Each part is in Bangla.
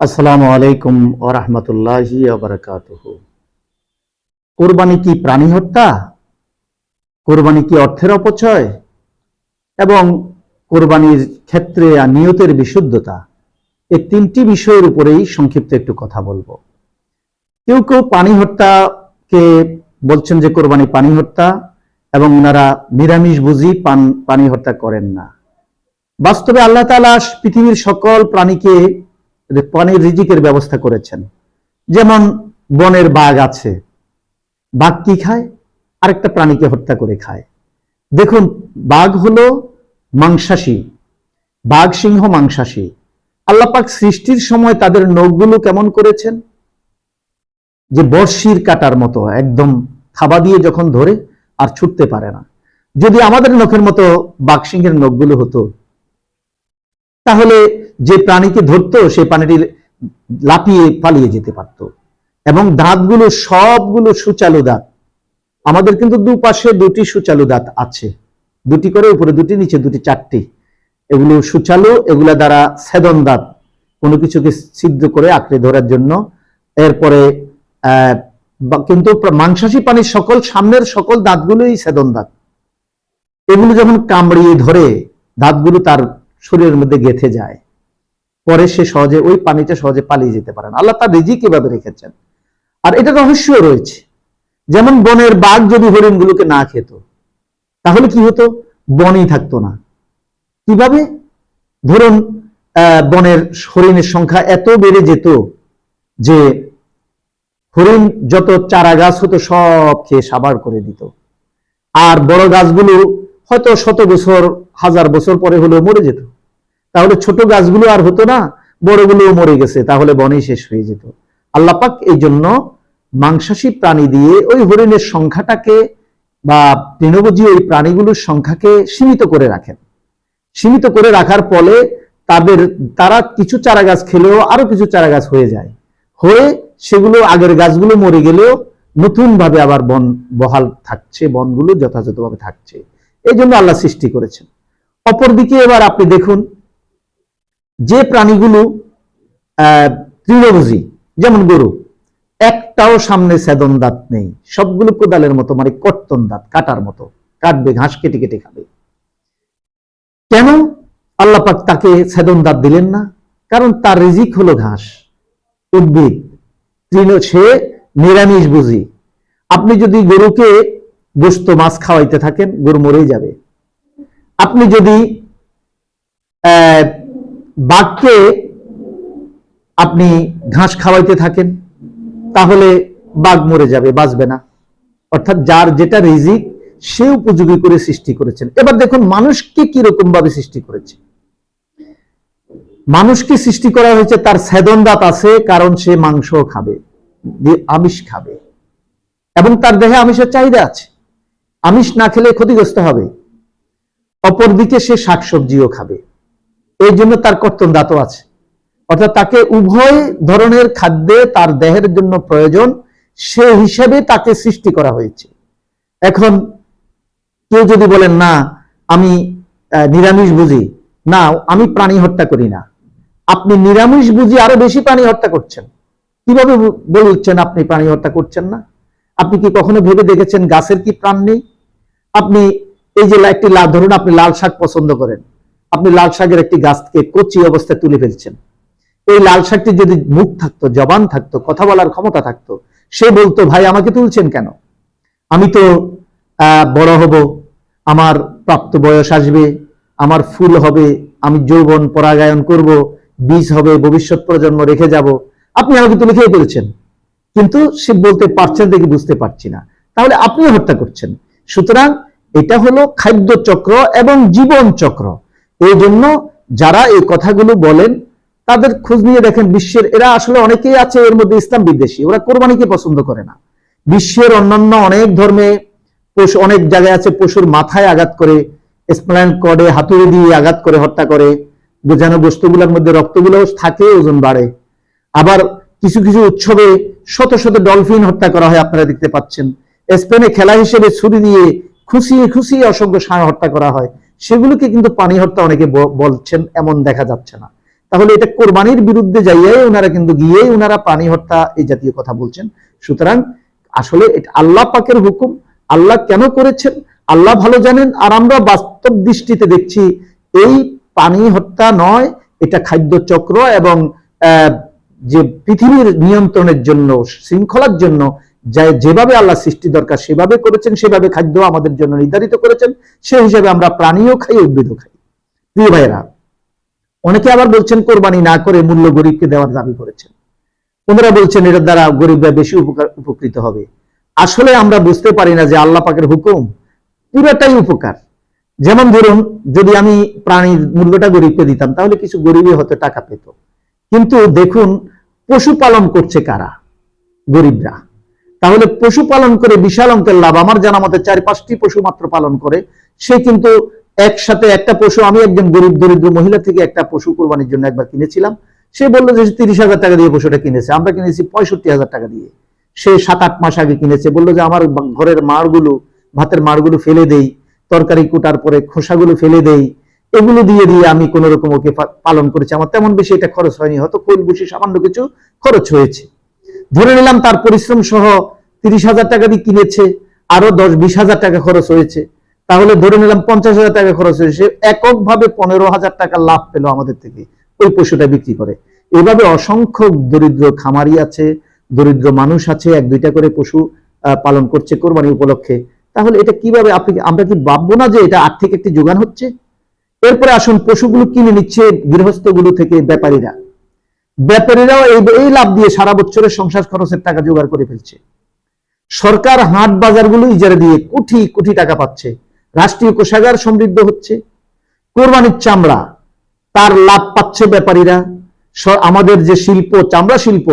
আসসালামু আলাইকুম ও রহমতুল্লাহি বারকাতুহ। কোরবানি কি প্রাণী হত্যা? কোরবানি কি অর্থের অপচয়? এবং কোরবানির ক্ষেত্রে আর নিয়তের বিশুদ্ধতা? এই তিনটি বিষয়ের উপরেই সংক্ষিপ্ত একটু কথা বলব। কেউ কেউ পানি হত্যাকে বলছেন যে কোরবানি পানি হত্যা এবং ওনারা নিরামিষ বুঝি পান পানি হত্যা করেন না। বাস্তবে আল্লাহ তাআলা পৃথিবীর সকল প্রাণীকে পানির রিজিকের ব্যবস্থা করেছেন। যেমন বনের বাঘ আছে, বাঘ কি খায়? আরেকটা প্রাণীকে হত্যা করে খায়। দেখুন, বাঘ হলো মাংসাশী, বাঘ সিংহ মাংসাশী। আল্লাপাক সৃষ্টির সময় তাদের নখগুলো কেমন করেছেন? যে বর্ষির কাটার মতো, একদম থাবা দিয়ে যখন ধরে আর ছুটতে পারে না। যদি আমাদের নখের মতো বাঘ সিংহের নখগুলো হতো, তাহলে যে প্রাণীকে ধরতো, সেই প্রাণীটি লাপিয়ে পালিয়ে যেতে পারত। এবং দাঁতগুলো সবগুলো সুচালু দাঁত। আমাদের কিন্তু দুপাশে দুটি সুচালু দাঁত আছে। দুটি করে উপরে দুটি, নিচে দুটি, চারটি। এগুলো সুচালু, এগুলা দ্বারা ছেদন দাঁত। কোনো কিছুকে সিদ্ধ করে আঁকড়ে ধরার জন্য। এরপরে কিন্তু মাংসাশী প্রাণীর সকল, সামনের সকল দাঁতগুলোই ছেদন দাঁত। এগুলো যখন কামড়িয়ে ধরে, দাঁতগুলো তার শরীরের মধ্যে গেথে যায়। পরে সে সহজে, ওই পানিটা সহজে পালিয়ে যেতে পারে না। আল্লাহ তার রিজিক কীভাবে রেখেছেন। আর এটা রহস্য রয়েছে। যেমন বনের বাঘ যদি হরিণগুলোকে না খেত, তাহলে কি হতো? বনই থাকতো না। কীভাবে? ধরুন বনের হরিণের সংখ্যা এত বেড়ে যেত যে হরিণ যত চারা গাছ হতো সব খেয়ে সাবার করে দিত। আর বড় গাছগুলো হয়তো শত বছর, হাজার বছর পরে হলেও মরে যেত। তাহলে ছোট গাছগুলো আর হতো না, বড়গুলোও মরে গেছে, তাহলে বনেই শেষ হয়ে যেত। আল্লাপাক এই জন্য মাংসাশী প্রাণী দিয়ে ওই হরিণের সংখ্যাটাকে বা তৃণভোজী ওই প্রাণীগুলোর সংখ্যাকে সীমিত করে রাখেন। সীমিত করে রাখার ফলে তাদের, তারা কিছু চারা গাছ খেলেও আরও কিছু চারা গাছ হয়ে যায়। হয়ে সেগুলো আগের গাছগুলো মরে গেলেও নতুন ভাবে আবার বন বহাল থাকছে, বনগুলো যথাযথভাবে থাকছে। এই জন্য আল্লাহ সৃষ্টি করেছেন। অপরদিকে এবার আপনি দেখুন যে প্রাণীগুলো তৃণভোজী, যেমন গরু, একটাও সামনে সেদন দাঁত নেই। সবগুলো কোদালের মতো মানে কর্তন দাঁত, কাটার মতো। কাটবে, ঘাস কেটে কেটে খাবে। কেন আল্লাপাক তাকে সেদন দাঁত দিলেন না? কারণ তার রিজিক হলো ঘাস। উদ্ভিদ, তৃণ, সে নিরামিষ বুঝি আপনি যদি গরুকে গোস্ত, মাছ খাওয়াইতে থাকেন, গরু মরেই যাবে। আপনি যদি বাঘকে আপনি ঘাস খাওয়াইতে থাকেন, তাহলে বাঘ মরে যাবে, বাঁচবে না। অর্থাৎ যার যেটা রিজিক, সে উপযোগী করে সৃষ্টি করেছেন। এবার দেখুন, মানুষকে কি রকম ভাবে সৃষ্টি করেছে? মানুষকে সৃষ্টি করা হয়েছে, তার সেদন দাঁত আছে, কারণ সে মাংস খাবে আমিষ খাবে। এবং তার দেহে আমিষের চাহিদা আছে। আমিষ না খেলে ক্ষতিগ্রস্ত হবে। অপরদিকে সে শাকসবজিও খাবে। এই জন্য তার কর্তন দাঁতও আছে। অর্থাৎ তাকে উভয় ধরনের খাদ্যে তার দেহের জন্য প্রয়োজন, সে হিসেবে তাকে সৃষ্টি করা হয়েছে। এখন কেউ যদি বলেন, না, আমি নিরামিষ বুঝি। না, আমি প্রাণী হত্যা করি না। আপনি নিরামিষ বুঝি আরও বেশি প্রাণী হত্যা করছেন। কীভাবে বলছেন আপনি প্রাণী হত্যা করছেন না? আপনি কি কখনো ভেবে দেখেছেন গাছের কি প্রাণ নেই? আপনি এই যে একটি লাল ধরুন আপনি লাল শাক পছন্দ করেন। আপনি লাল শাকের একটি গাছকে কচি অবস্থায় তুলে ফেলছেন। এই লাল শাকটি যদি মুখ থাকতো, জবান থাকতো, কথা বলার ক্ষমতা থাকতো, সে বলতো, ভাই, আমাকে তুলছেন কেন? আমি তো বড় হব, আমার প্রাপ্ত বয়স আসবে, আমার ফুল হবে, আমি যৌবন পরাগায়ন করব, বীজ হবে, ভবিষ্যৎ প্রজন্ম রেখে যাব। আপনি আমাকে তুলে খেয়ে ফেলছেন। কিন্তু সে বলতে পারছেন দেখি বুঝতে পারছি না। তাহলে আপনি হত্যা করছেন। সুতরাং এটা হলো খাদ্য চক্র এবং জীবন চক্র এই জন্য যারা এই কথাগুলো বলেন, তাদের খোঁজ নিয়ে দেখেন বিশ্বের, এরা আসলে অনেকেই আছে এর মধ্যে ইসলাম বিদ্বেষী, ওরা কোরবানিকে পছন্দ করে না। বিশ্বের অন্যান্য অনেক ধর্মে পশু, অনেক জায়গায় আছে পশুর মাথায় আঘাত করে স্প্লাইন কর্ডে হাতুড়ি দিয়ে আঘাত করে, হত্যা করে যেন বস্তুগুলোর মধ্যে রক্তগুলো থাকে, ওজন বাড়ে। আবার কিছু কিছু উৎসবে শত শত ডলফিন হত্যা করা হয়, আপনারা দেখতে পাচ্ছেন। স্পেনে খেলা হিসেবে ছুরি দিয়ে খুশিয়ে খুশিয়ে অসংখ্য ষাঁড় হত্যা করা হয়। সেগুলোকে কিন্তু পানি হত্যা অনেকে বলছেন, এমন দেখা যাচ্ছে না। তাহলে এটা কোরবানির বিরুদ্ধে যাইয়াই ওনারা কিন্তু গিয়েই ওনারা প্রাণী হত্যা এই জাতীয় কথা বলছেন। সুতরাং আসলে এটা আল্লাহ পাকের হুকুম, আল্লাহ কেন করেছেন, আল্লাহ ভালো জানেন, আর আমরা বাস্তব দৃষ্টিতে দেখছি এই প্রাণী হত্যা নয়, এটা খাদ্য চক্র এবং যে পৃথিবীর নিয়ন্ত্রণের জন্য, শৃঙ্খলার জন্য যেভাবে আল্লাহ সৃষ্টি দরকার সেভাবে করেছেন, সেভাবে খাদ্য আমাদের জন্য নির্ধারিত করেছেন সেই হিসাবে আমরা প্রাণীও খাই, উদ্ভিদও খাই। প্রিয় ভাইয়েরা, অনেকে আবার বলছেন, কোরবানি না করে মূল্য গরিবকে দেওয়ার দাবি করেছেন। ওনারা বলছেন, এটার দ্বারা গরিবরা বেশি উপকৃত হবে। আসলে আমরা বুঝতে পারি না যে আল্লাহ পাকের হুকুম পুরোটাই উপকার। যেমন ধরুন, যদি আমি প্রাণীর মূল্যটা গরিবকে দিতাম, তাহলে কিছু গরিবই হয়তো টাকা পেত। কিন্তু দেখুন, পশুপালন করছে কারা? গরিবরা। তাহলে পশুপালন করে বিশাল অঙ্কের লাভ। আমার জানা মতে চার পাঁচটি পশু মাত্র পালন করে। সে কিন্তু একসাথে একটা পশু, আমি একজন গরিব দরিদ্র মহিলা থেকে একটা পশু কোরবানির জন্য একবার কিনেছিলাম। সে বলল যে তিরিশ হাজার টাকা দিয়ে পশুটা কিনেছে। আমরা কিনেছি পঁয়ষট্টি হাজার টাকা দিয়ে। সে সাত আট মাস আগে কিনেছে। বলল যে আমার ঘরের মাড়গুলো, ভাতের মাড়গুলো ফেলে দেই, তরকারি কুটার পরে খোসাগুলো ফেলে দেই। এগুলো দিয়ে দিয়ে আমি কোন রকম ওকে পালন করেছি। আমার তেমন বেশি এটা খরচ হয়নি। হয়তো কোল বসে সামান্য কিছু খরচ হয়েছে। ধরে নিলাম তার পরিশ্রম সহ তিরিশ হাজার টাকা দিয়ে কিনেছে, আরও দশ বিশ হাজার টাকা খরচ হয়েছে। তাহলে ধরে নিলাম পঞ্চাশ হাজার টাকা খরচ হয়েছে, সে এককভাবে পনেরো হাজার টাকা লাভ পেল আমাদের থেকে ওই পশুটা বিক্রি করে। এভাবে অসংখ্য দরিদ্র খামারি আছে, দরিদ্র মানুষ আছে, এক দুইটা করে পশু পালন করছে কোরবানি উপলক্ষে। তাহলে এটা কীভাবে আপনি আমরা কি ভাববো না যে এটা আর্থিক একটি যোগান হচ্ছে? এরপরে আসুন, পশুগুলো কিনে নিচ্ছে গৃহস্থগুলো থেকে, ব্যাপারীরা। ব্যাপারীরাও এই লাভ দিয়ে সারা বছরের সংসার খরচের টাকা জোগাড় করে ফেলছে। সরকার হাট বাজারগুলো ইজারা দিয়ে কোটি কোটি টাকা পাচ্ছে। রাষ্ট্রীয় কোষাগার সমৃদ্ধ হচ্ছে। কোরবানির চামড়া, তার লাভ পাচ্ছে ব্যাপারীরা আমাদের যে শিল্প, চামড়া শিল্প,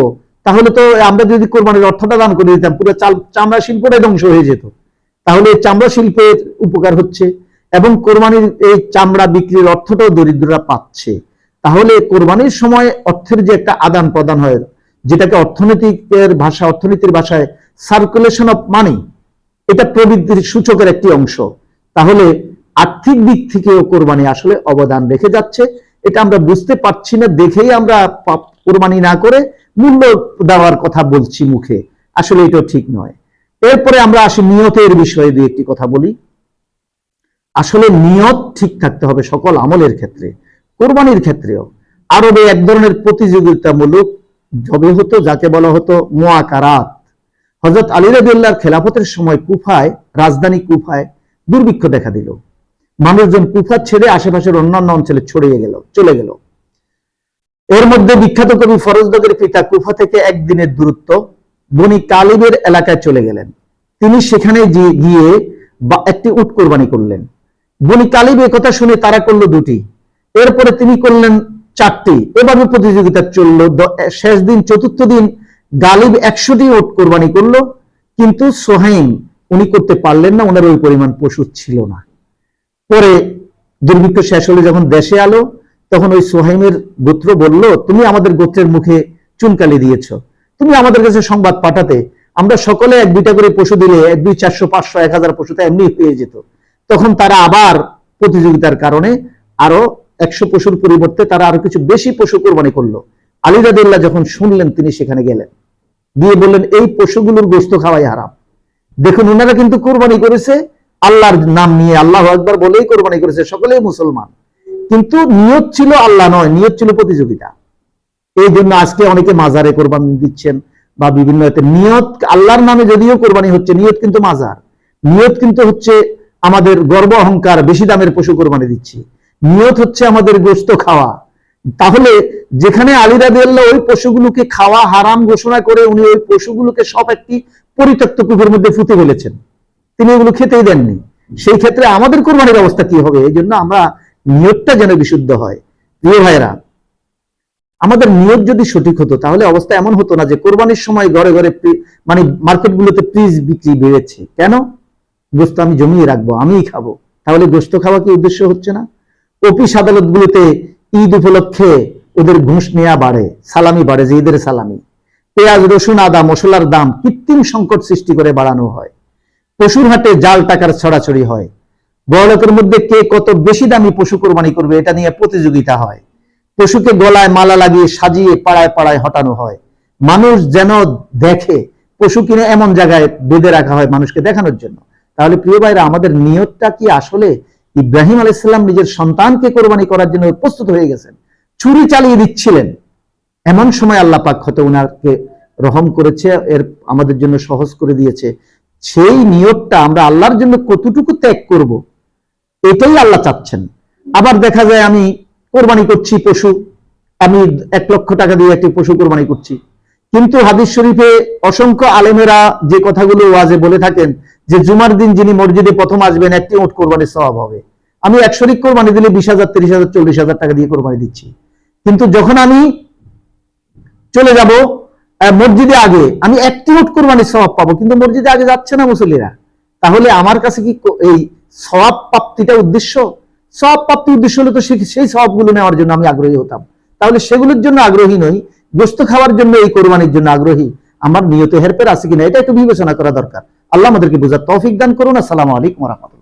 তাহলে তো আমরা যদি কোরবানির অর্থটা দান করে দিতাম, পুরো চামড়া শিল্পটাই ধ্বংস হয়ে যেত। তাহলে চামড়া শিল্পের উপকার হচ্ছে এবং কোরবানির এই চামড়া বিক্রির অর্থটাও দরিদ্ররা পাচ্ছে। তাহলে কোরবানির সময় অর্থের যে একটা আদান প্রদান হয়, যেটাকে অর্থনৈতিকের ভাষা, অর্থনীতির ভাষায় সার্কুলেশন অফ মানি এটা প্রবৃদ্ধির সূচকের একটি অংশ। তাহলে আর্থিক দিক থেকেও কোরবানি আসলে অবদান রেখে যাচ্ছে। এটা আমরা বুঝতে পারছি না, দেখেই আমরা কোরবানি না করে মূল্য দেওয়ার কথা বলছি মুখে। আসলে এটা ঠিক নয়। এরপরে আমরা আসি নিয়তের বিষয়ে দিয়ে একটি কথা বলি। আসলে নিয়ত ঠিক থাকতে হবে সকল আমলের ক্ষেত্রে। কোরবানির ক্ষেত্রেও আরবে এক ধরনের প্রতিযোগিতামূলক জবে হতো, যাকে বলা হতো মোয়াকারাত। হজরত আলী রাদিয়াল্লাহর খেলাফতের সময় কুফায়, রাজধানী কুফায় দুর্ভিক্ষ দেখা দিল। মানুষজন কুফা ছেড়ে আশেপাশের অন্যান্য অঞ্চলে ছড়িয়ে গেল, চলে গেল। এর মধ্যে বিখ্যাত কবি ফরজদগের পিতা কুফা থেকে একদিনের দূরত্ব বনি কালিবের এলাকায় চলে গেলেন। তিনি সেখানে গিয়ে- একটি উট কোরবানি করলেন। বনি কালিব কথা শুনে তারা করল দুটি। এরপরে তিনি করলেন চারটি। এভাবে প্রতিযোগিতা চলল শেষ দিন, চতুর্থ দিন, গালিব একশোটি উট কোরবানি করল, কিন্তু সোহাইম উনি করতে পারলেন না, ওনার ওই পরিমাণ পশু ছিল না। পরে দুর্ভিক্ষ শেষ হলে, যখন দেশে আলো, তখন ওই সোহাইমের গোত্র বলল, তুমি আমাদের গোত্রের মুখে চুনকালি দিয়েছ। তুমি আমাদের কাছে সংবাদ পাঠাতে। আমরা সকলে এক দুইটা করে পশু দিলে এক দুই চারশো, পাঁচশো, এক হাজার পশুতে এমনি হয়ে যেত। তখন তারা আবার প্রতিযোগিতার কারণে আরও একশো পশুর পরিবর্তে তারা আরও কিছু বেশি পশু কোরবানি করল। আলী রাদিল্লাহ যখন শুনলেন, তিনি সেখানে গেলেন। দিয়ে বললেন, এই পশুগুলোর গোস্ত খাওয়াই হারাম। দেখুন ওনারা কিন্তু কোরবানি করেছে, আল্লাহর নাম নিয়ে আল্লাহ একবার বলেই কোরবানি করেছে, সকলেই মুসলমান। কিন্তু নিয়ত ছিল আল্লাহ নয়, নিয়ত ছিল প্রতিযোগিতা। এই জন্য আজকে অনেকে মাজারে কোরবানি দিচ্ছেন বা বিভিন্ন নিয়ত, আল্লাহর নামে যদিও কোরবানি হচ্ছে, নিয়ত কিন্তু মাজার। নিয়ত কিন্তু হচ্ছে আমাদের গর্ব অহংকার বেশি দামের পশু কোরবানি দিচ্ছি। নিয়ত হচ্ছে আমাদের গোস্ত খাওয়া। তাহলে যেখানে আলী রাদিয়াল্লাহ ওই পশুগুলোকে খাওয়া হারাম ঘোষণা করে উনি ওই পশুগুলোকে সব একটি পরিত্যক্ত কূপের মধ্যে ফুটে ফেলেছেন। তিনি এগুলো খেতেই দেননি। সেই ক্ষেত্রে আমাদের কোরবানির অবস্থা কি হবে? এই জন্য আমরা নিয়তটা যেন বিশুদ্ধ হয়। প্রিয় ভাইরা আমাদের নিয়ত যদি সঠিক হতো, তাহলে অবস্থা এমন হতো না যে কোরবানির সময় ঘরে ঘরে মানে মার্কেটগুলোতে ফ্রিজ বিক্রি বেড়েছে। কেন? গোস্ত আমি জমিয়ে রাখব, আমিই খাব। তাহলে গোস্ত খাওয়া কি উদ্দেশ্য হচ্ছে না? অফিস আদালতগুলোতে ঈদ উপলক্ষে ওদের ঘুষ নেওয়া বাড়ে, সালামি বাড়ে যে ঈদের সালামি। পেঁয়াজ, রসুন, আদা, মশলার দাম কৃত্রিম সংকট সৃষ্টি করে বাড়ানো হয়। পশুর হাটে জাল টাকার ছড়াছড়ি হয়। বড়লোকের মধ্যে কে কত বেশি দামি পশু কোরবানি করবে এটা নিয়ে প্রতিযোগিতা হয়। পশুকে গলায় মালা লাগিয়ে সাজিয়ে পাড়ায় পাড়ায় হটানো হয়। মানুষ যেন দেখে, পশু কিনে এমন জায়গায় বেঁধে রাখা হয় মানুষকে দেখানোর জন্য। তাহলে প্রিয় ভাইরা, আমাদের নিয়তটা কি আসলে ইব্রাহিম আলাইসাল্লাম নিজের সন্তানকে কোরবানি করার জন্য প্রস্তুত হয়ে গেছেন। ছুরি চালিয়ে দিচ্ছিলেন। এমন সময় আল্লাহ পাক হয়তো উনাকে রহম করেছে, এর আমাদের জন্য সহজ করে দিয়েছে। সেই নিয়তটা আমরা আল্লাহর জন্য কতটুকু ত্যাগ করব, এটাই আল্লাহ চাচ্ছেন। আবার দেখা যায় আমি কোরবানি করছি পশু, আমি এক লক্ষ টাকা দিয়ে একটি পশু কোরবানি করছি। কিন্তু হাদিস শরীফে অসংখ্য আলেমেরা যে কথাগুলো ওয়াজে বলে থাকেন, যে জুমার দিন যিনি মসজিদে প্রথম আসবেন, একটি উট কোরবানির স্বভাব হবে। আমি এক শরিক কোরবানি দিলে বিশ হাজার, তিরিশ হাজার, চল্লিশ হাজার টাকা দিয়ে কোরবানি দিচ্ছি। কিন্তু যখন আমি চলে যাব মসজিদে আগে আমি একটি উট কোরবানির স্বভাব পাবো, কিন্তু মসজিদে আগে যাচ্ছে না মুসল্লিরা। তাহলে আমার কাছে কি এই সওয়াব প্রাপ্তিটা উদ্দেশ্য? সওয়াব প্রাপ্তি উদ্দেশ্য হলে তো সেই সওয়াবগুলো নেওয়ার জন্য আমি আগ্রহী হতাম। তাহলে সেগুলোর জন্য আগ্রহী নই, গোস্ত খাওয়ার জন্য এই কোরবানির জন্য আগ্রহী। আমার নিয়ত হেরপের আছে কিনা, এটা একটু বিবেচনা করা দরকার। আল্লাহ আমাদেরকে বোঝার তৌফিক দান করুন। আসসালামু আলাইকুম রহমতুল্লাহ।